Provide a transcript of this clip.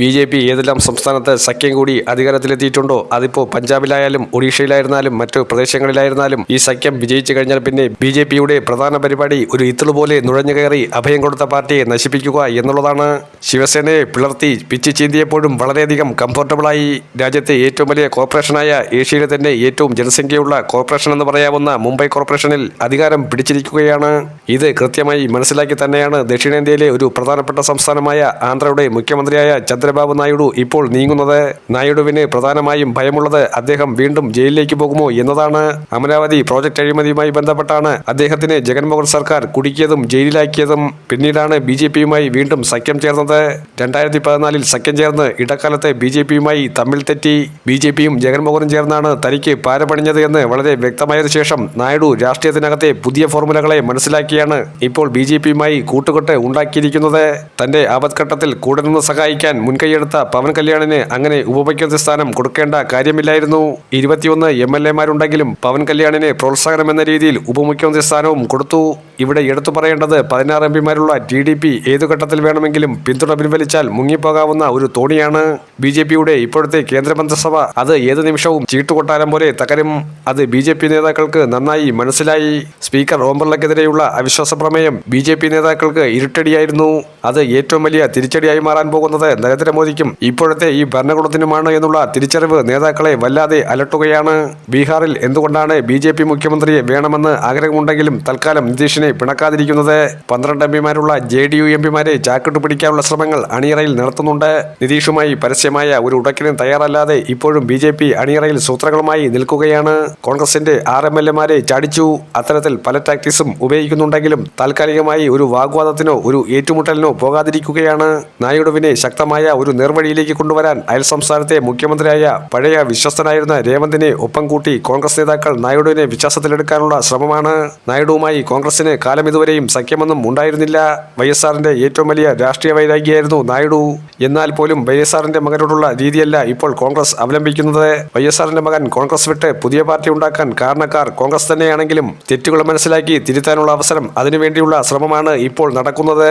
B J P ഏതെല്ലാം സംസ്ഥാനത്ത് സഖ്യം കൂടി അധികാരത്തിലെത്തിയിട്ടുണ്ടോ? അതിപ്പോ പഞ്ചാബിലായാലും ഒഡീഷയിലായിരുന്നാലും മറ്റു പ്രദേശങ്ങളിലായിരുന്നാലും ഈ സഖ്യം വിജയിച്ചു കഴിഞ്ഞാൽ പിന്നെ ബി ജെ പിയുടെ പ്രധാന പരിപാടി ഒരു ഇത്തിളു പോലെ നുഴഞ്ഞു കയറി അഭയം കൊടുത്ത പാർട്ടിയെ നശിപ്പിക്കുക എന്നുള്ളതാണ്. ശിവസേനയെ പിളർത്തി പിച്ച് ചീന്തിയപ്പോഴും വളരെയധികം കംഫർട്ടബിളായി രാജ്യത്തെ ഏറ്റവും വലിയ കോർപ്പറേഷനായ ഏഷ്യയിലെ തന്നെ ഏറ്റവും ജനസംഖ്യയുള്ള കോർപ്പറേഷൻ എന്ന് പറയാവുന്ന മുംബൈ കോർപ്പറേഷനിൽ അധികാരം പിടിച്ചിരിക്കുകയാണ്. ഇത് കൃത്യമായി മനസ്സിലാക്കി തന്നെയാണ് ദക്ഷിണേന്ത്യയിലെ ഒരു പ്രധാനപ്പെട്ട സംസ്ഥാനമായ ആന്ധ്രയുടെ മുഖ്യമന്ത്രിയായ ചന്ദ്രബാബു നായിഡു ഇപ്പോൾ നീങ്ങുന്നത് നായിഡുവിന് പ്രധാനമായും ഭയമുള്ളത് അദ്ദേഹം വീണ്ടും ജയിലിലേക്ക് പോകുമോ എന്നതാണ്. അമരാവതി പ്രോജക്ട് അഴിമതിയുമായി ബന്ധപ്പെട്ടാണ് അദ്ദേഹത്തിന് ജഗൻമോഹൻ സർക്കാർ കുടുക്കിയതും ജയിലിലാക്കിയതും പിന്നീടാണ് ബി ജെ പിയുമായി വീണ്ടും സഖ്യം ചേർന്നത്. രണ്ടായിരത്തി പതിനാലിൽ സഖ്യം ചേർന്ന് ഇടക്കാലത്തെ ബി ജെ പിയുമായി തമ്മിൽ തെറ്റി ബി ജെ പിയും ജഗൻമോഹനും ചേർന്നാണ് തനിക്ക് പാരപണിഞ്ഞത് എന്ന് വളരെ വ്യക്തമായതിനു ശേഷം നായിഡു രാഷ്ട്രീയത്തിനകത്തെ പുതിയ ഫോർമുലകളെ മനസ്സിലാക്കിയാണ് ഇപ്പോൾ ബി ജെ പിയുമായി കൂട്ടുകെട്ട് ഉണ്ടാക്കിയിരിക്കുന്നത്. തന്റെ ആപത്ഘട്ടത്തിൽ കൂടെ നിന്ന് സഹായിക്കാൻ മുൻകൈയെടുത്ത പവൻ കല്യാണിന് അങ്ങനെ ഉപമുഖ്യമന്ത്രി സ്ഥാനം കൊടുക്കേണ്ട കാര്യമില്ലായിരുന്നു. ഇരുപത്തിയൊന്ന് എം എൽ എമാരുണ്ടെങ്കിലും പവൻ കല്യാണിന് പ്രോത്സാഹനം എന്ന രീതിയിൽ ഉപമുഖ്യമന്ത്രി സ്ഥാനവും കൊടുത്തു. ഇവിടെ എടുത്തു പറയേണ്ടത് പതിനാറ് എം പിമാരുള്ള ടി ഡി പി ഏതു ഘട്ടത്തിൽ വേണമെങ്കിലും പിന്തുണ പിൻവലിച്ചാൽ മുങ്ങിപ്പോകാവുന്ന ഒരു തോണിയാണ് ബി ജെ പിയുടെ ഇപ്പോഴത്തെ കേന്ദ്രമന്ത്രിസഭ. അത് ഏത് നിമിഷവും ചീട്ടുകൊട്ടാരം പോലെ തകരും. അത് ബി ജെ പി നേതാക്കൾക്ക് നന്നായി മനസ്സിലായി. സ്പീക്കർ ഓം ബിർളക്കെതിരെയുള്ള അവിശ്വാസ പ്രമേയം ബി ജെ പി നേതാക്കൾക്ക് ഇരുട്ടടിയായിരുന്നു. അത് ഏറ്റവും വലിയ തിരിച്ചടിയായി മാറാൻ പോകുന്നത് നരേന്ദ്രമോദിക്കും ഇപ്പോഴത്തെ ഈ ഭരണകൂടത്തിനുമാണ് എന്നുള്ള തിരിച്ചറിവ് നേതാക്കളെ വല്ലാതെ അലട്ടുകയാണ്. ബീഹാറിൽ എന്തുകൊണ്ടാണ് ബി മുഖ്യമന്ത്രിയെ വേണമെന്ന് ആഗ്രഹമുണ്ടെങ്കിലും തൽക്കാലം നിതീഷിനെ പിണക്കാതിരിക്കുന്നത്. പന്ത്രണ്ട് എം പിമാരുള്ള ജെ ഡി യു എം പിമാരെ ചാക്കിട്ട് പിടിക്കാനുള്ള ശ്രമങ്ങൾ അണിയറയിൽ നടത്തുന്നുണ്ട്. നിതീഷുമായി പരസ്യമായ ഒരു ഉടക്കിനും തയ്യാറല്ലാതെ ഇപ്പോഴും ബി ജെ പി അണിയറയിൽ സൂത്രങ്ങളുമായി നിൽക്കുകയാണ്. കോൺഗ്രസിന്റെ ആർ എം എൽ എമാരെ ചാടിച്ചു. അത്തരത്തിൽ പല ടാക്ടിക്സും ഉപയോഗിക്കുന്നുണ്ടെങ്കിലും താൽക്കാലികമായി ഒരു വാഗ്വാദത്തിനോ ഒരു ഏറ്റുമുട്ടലിനോ പോകാതിരിക്കുകയാണ്. നായിഡുവിനെ ശക്തമായ ഒരു നേർവഴിയിലേക്ക് കൊണ്ടുവരാൻ അയൽ സംസ്ഥാനത്തെ മുഖ്യമന്ത്രിയായ പഴയ വിശ്വസ്തനായിരുന്ന രേവന്തിനെ ഒപ്പം കൂട്ടി കോൺഗ്രസ് നേതാക്കൾ നായിഡുവിനെ വിശ്വാസത്തിലെടുക്കാനുള്ള ശ്രമമാണ്. നായിഡുവുമായി കോൺഗ്രസിന് കാലം ഇതുവരെയും സഖ്യമൊന്നും ഉണ്ടായിരുന്നില്ല. വൈ എസ് ആറിന്റെ ഏറ്റവും വലിയ രാഷ്ട്രീയ വൈരാഗ്യമായിരുന്നു നായിഡു. എന്നാൽ പോലും വൈ എസ് ആറിന്റെ മകനോടുള്ള രീതിയല്ല ഇപ്പോൾ കോൺഗ്രസ് അവലംബിക്കുന്നത്. വൈ എസ് ആറിന്റെ മകൻ കോൺഗ്രസ് വിട്ട് പുതിയ പാർട്ടി ഉണ്ടാക്കാൻ കാരണക്കാർ കോൺഗ്രസ് തന്നെയാണെങ്കിലും തെറ്റുകൾ മനസ്സിലാക്കി തിരുത്താനുള്ള അവസരം അതിനുവേണ്ടിയുള്ള ശ്രമമാണ് ഇപ്പോൾ നടക്കുന്നത്.